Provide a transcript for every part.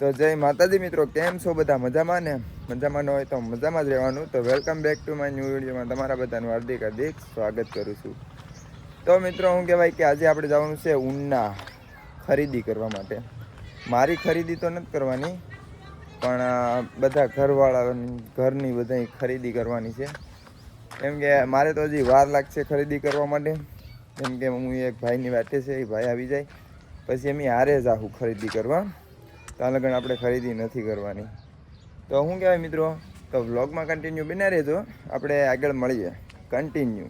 તો જય માતાજી મિત્રો, કેમ છો બધા? મજામાં ને? મજામાં ન હોય તો મજામાં જ રહેવાનું. તો welcome back to my new વિડીયોમાં તમારા બધાનું હાર્દિક હાર્દિક સ્વાગત કરું છું. તો મિત્રો, હું કહેવાય કે આજે આપણે જવાનું છે ઊનના ખરીદી કરવા માટે. મારી ખરીદી તો નથી કરવાની, પણ બધા ઘરવાળાની, ઘરની બધા ખરીદી કરવાની છે. કેમ કે મારે તો હજી વાર લાગશે ખરીદી કરવા માટે. કેમ કે હું એક ભાઈની વાટે છે, એ ભાઈ આવી જાય. પછી એમ હારે જ આવું ખરીદી કરવા. ત્યાં લગન આપણે ખરીદી નથી કરવાની. તો શું કહેવાય મિત્રો તો વ્લોગમાં કન્ટિન્યુ બિના રહેજો. આપણે આગળ મળીએ. કન્ટિન્યુ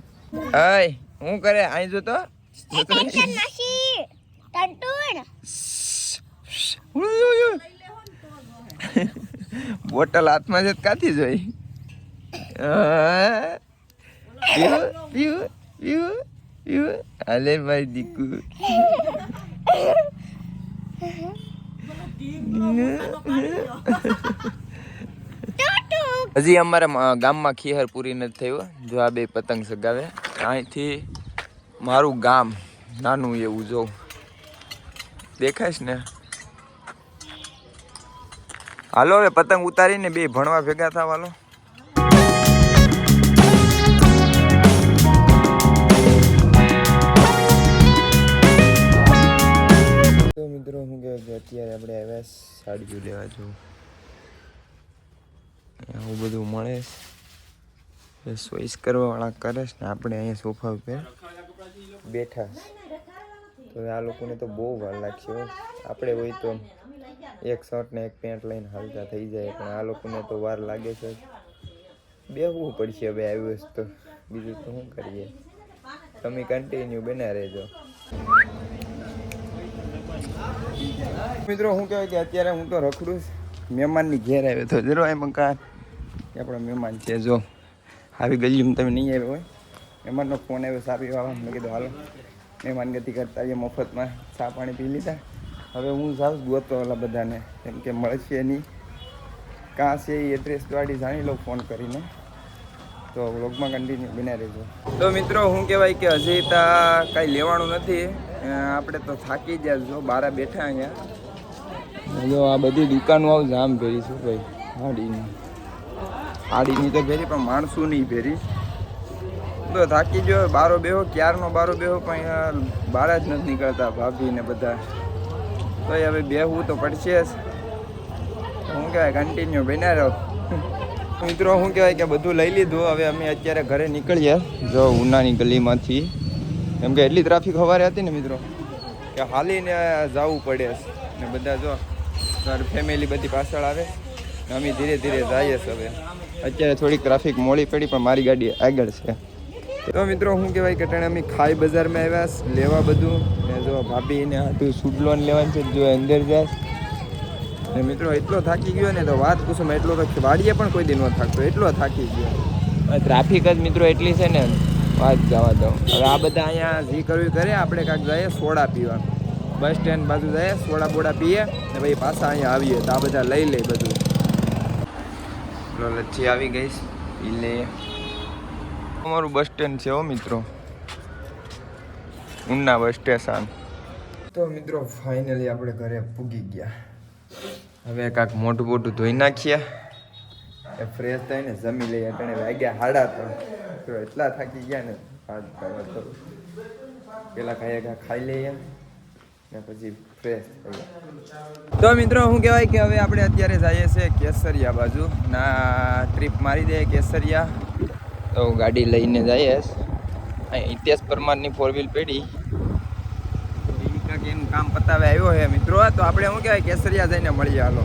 હાય હું કરે? અહીં જો તો. બોટલ હાથમાં છે કાથી જોઈ? પીવું, પીવું, પીવું. હાલે મારી દીકુ. હજી અમારા ગામમાં ખીહર પૂરી નથી થયું જો આ બે પતંગ સગાવે. અહીંથી મારું ગામ, નાનું એવું જોઉં દેખાશ ને? હાલો હવે પતંગ ઉતારીને બે ભણવા ભેગા થવા સાડીઓ લેવા જવું આવું બધું મળે છે. ચોઈસ કરવાવાળા કરે છે ને આપણે અહીંયા સોફા ઉપર બેઠા તો આ લોકોને તો બહુ વાર લાગશે આપણે હોય તો એક શર્ટ ને એક પેન્ટ લઈને હાલતા થઈ જાય પણ આ લોકોને તો વાર લાગે છે. બેહવું પડશે હવે આવ્યું તો. બીજું તો શું કરીએ? તમે કન્ટિન્યુ બના રહેજો. મિત્રો શું કહેવાય કે અત્યારે હું તો રખડું. મહેમાનની ઘેર આવ્યો તો જરો એમ કાં કે આપણા મહેમાન છે જો. આવી ગલીમાં તમે નહીં આવ્યો હોય. મહેમાનનો ફોન આવ્યો, સાપી વાળા મેં કીધું, હાલો. મહેમાન ગતિ કરતા આવીએ મફતમાં, ચા પાણી પી લીધા. હવે હું જાઉં ગોતો ઓલા બધાને. કેમ કે મળશે નહીં. કાં છે એ એડ્રેસ વાળી, જાણી લઉં ફોન કરીને. તો વ્લોગમાં કન્ટિન્યુ બનાવી રહેજો. તો મિત્રો શું કહેવાય કે હજી તા કાંઈ લેવાનું નથી. આપણે તો થાકી ગયા છો બારા બેઠા અહીંયા. જો આ બધી દુકાનો આવું જામ ભેરી છું ભાઈ હાડીની હાડીની તો ભેરી પણ માણસો નહીં ભેરી તો થાકી ગયો બારો બેહો ક્યારનો બારો બેહો પણ બહાર જ નથી નીકળતા ભાભી ને બધા. તો હવે બેહવું તો પડશે જ. શું કહેવાય કન્ટિન્યુ બન્યા રહો. મિત્રો શું કહેવાય કે બધું લઈ લીધું હવે અમે અત્યારે ઘરે નીકળીએ. જો ઉનાની ગલીમાંથી કેમ કે એટલી ટ્રાફિક સવારે હતી ને મિત્રો, કે હાલીને જવું પડે ને બધા જો, ઘર ફેમિલી બધી પાછળ આવે. અમે ધીરે ધીરે જઈએ હવે. અત્યારે થોડીક ટ્રાફિક મોડી પડી, પણ મારી ગાડી આગળ છે. તો મિત્રો, શું કહેવાય કે ટાણે અમે ખાઈ બજારમાં આવ્યા લેવા બધું. ને જો ભાભીને હતું સુડલોન લેવાનું છે, જો અંદર જાય. ને મિત્રો, એટલો થાકી ગયો ને તો વાત પૂછું એટલો તો વાડીએ પણ કોઈ દિન ન થાકતો, એટલો થાકી ગયો. ટ્રાફિક જ મિત્રો એટલી છે ને. વાત જવા દો. હવે આ બધા અહીંયા જે કરવી કરે, આપણે કાંઈક જઈએ સોડા પીવા. બસ સ્ટેન્ડ બાજુ જઈએ, સોડા બોડા પીએ, ને પછી પાછા અહીંયા આવીએ. તો આ બધા લઈ લે બધું. લચ્છી આવી ગઈ એ લઈએ અમારું બસ સ્ટેન્ડ છે હો મિત્રો. Una bus station. તો મિત્રો, ફાઇનલી આપણે ઘરે પૂગી ગયા. હવે કાંક મોટું મોટું ધોઈ નાખીએ. એ ફ્રેશ થઈને જમી લઈએ. અટણે વાગ્યા હાડા તો એટલા થાકી ગયા ને. વાત તો પેલા ખાઈએ કાંઈ ખાઈ લઈએ. ને પછી ફ્રેશ થઈ તો મિત્રો, શું કહેવાય કે હવે આપણે અત્યારે જઈએ છીએ કેસરિયા બાજુ. ના ટ્રીપ મારી દઈએ કેસરિયા. તો ગાડી લઈને જઈએ. ઇતિહાસ પરમારની ફોર વ્હીલ પેઢી. એનું કામ પતાવે આવ્યો છે મિત્રો. તો આપણે શું કહેવાય, કેસરિયા જઈને મળીએ હાલો.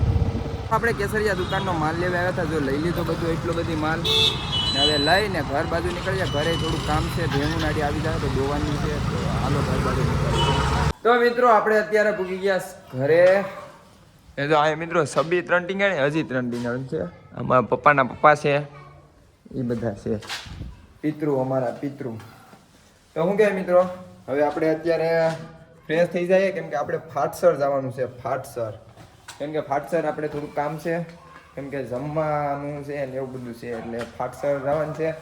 આપણે કેસરિયા દુકાનનો માલ લેવા આવ્યા હતા. જો લઈ લીધો બધું એટલો બધી માલ. ને હવે લઈને ઘર બાજુ નીકળીએ. ઘરે થોડું કામ છે ભેણું નાડી આવી જાય તો જોવાનું છે. તો હાલો ઘર બાજુ તો મિત્રો, આપણે અત્યારે પૂગી ગયા ઘરે. એ તો આ મિત્રો સબી ત્રણ ટીંગાણી, હજી ત્રણ ટીંગાણી છે. અમારા પપ્પાના પપ્પા છે. એ બધા છે. પિતૃ, અમારા પિતૃ. તો શું કહે મિત્રો, હવે આપણે અત્યારે ફ્રેશ થઈ જઈએ. કેમ કે આપણે ફાટસર જવાનું છે, ફાટસર. કેમ કે ફાટસર આપણે થોડુંક કામ છે કેમ કે જમવાનું છે ને એવું બધું છે એટલે ફાટસર જવાનું છે.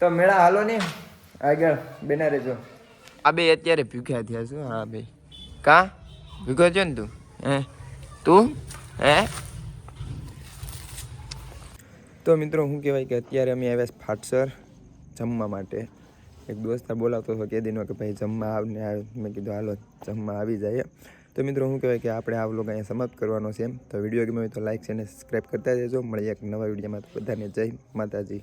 તો મેળા હાલો ને આગળ બેના રહેજો. આ બે અત્યારે ભૂખ્યા થયા છું? હા બે. કા? ભૂખ્યો છે ને તું? હે? તું? હે? તો મિત્રો શું કહેવાય કે અત્યારે અમે આવ્યા ફાટસર જમવા માટે. એક દોસ્તાર બોલાવતો હતો કે દીનો કે ભાઈ જમવા આવને આવે. મેં કીધું હાલો જમવા આવી જાય તો મિત્રો શું કહેવાય કે આપણે આ વ્લોગ અહીંયા સમાપ્ત કરવાનો છે. તો વીડિયો ગમે તો લાઇક છે અને સબસ્ક્રાઈબ કરતા જજો. મળીએ એક નવા વિડીયોમાં બધાને જય માતાજી.